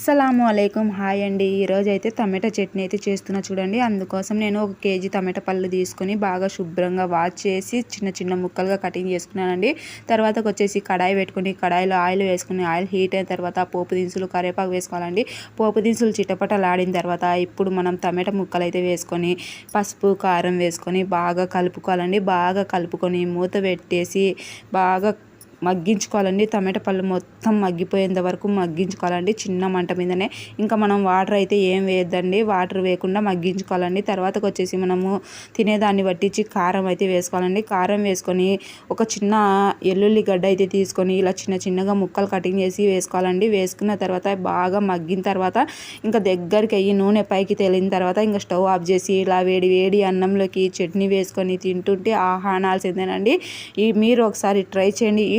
అస్సలాము అలైకుం. హాయ్ అండి. ఈరోజు అయితే టమాటా చట్నీ అయితే చేస్తున్నా చూడండి. అందుకోసం నేను ఒక కేజీ టమాటా పళ్ళు తీసుకొని బాగా శుభ్రంగా వాష్ చేసి చిన్న చిన్న ముక్కలుగా కటింగ్ చేసుకున్నానండి. తర్వాత వచ్చేసి కడాయి పెట్టుకుని కడాయిలో ఆయిల్ వేసుకుని ఆయిల్ హీట్ అయిన తర్వాత పోపు దినుసులు కరివేపాకు వేసుకోవాలండి. పోపు దినుసులు చిటపటలాడిన తర్వాత ఇప్పుడు మనం టమాటా ముక్కలు అయితే వేసుకొని పసుపు కారం వేసుకొని బాగా కలుపుకోవాలండి. బాగా కలుపుకొని మూత పెట్టేసి బాగా మగ్గించుకోవాలండి. టమాటా పళ్ళు మొత్తం మగ్గిపోయేంత వరకు మగ్గించుకోవాలండి. చిన్న మంట మీదనే. ఇంకా మనం వాటర్ అయితే ఏం వేయద్దండి. వాటర్ వేయకుండా మగ్గించుకోవాలండి. తర్వాతకు వచ్చేసి మనము తినేదాన్ని పట్టించి కారం అయితే వేసుకోవాలండి. కారం వేసుకొని ఒక చిన్న ఎల్లుల్లి గడ్డ అయితే తీసుకొని ఇలా చిన్న చిన్నగా ముక్కలు కటింగ్ చేసి వేసుకోవాలండి. వేసుకున్న తర్వాత బాగా మగ్గిన తర్వాత ఇంకా దగ్గరికి అయ్యి నూనె పైకి తేలిన తర్వాత ఇంకా స్టవ్ ఆఫ్ చేసి ఇలా వేడి వేడి అన్నంలోకి చట్నీ వేసుకొని తింటుంటే ఆహా అనాల్సిందేనండి. ఈ మీరు ఒకసారి ట్రై చేయండి. ఈ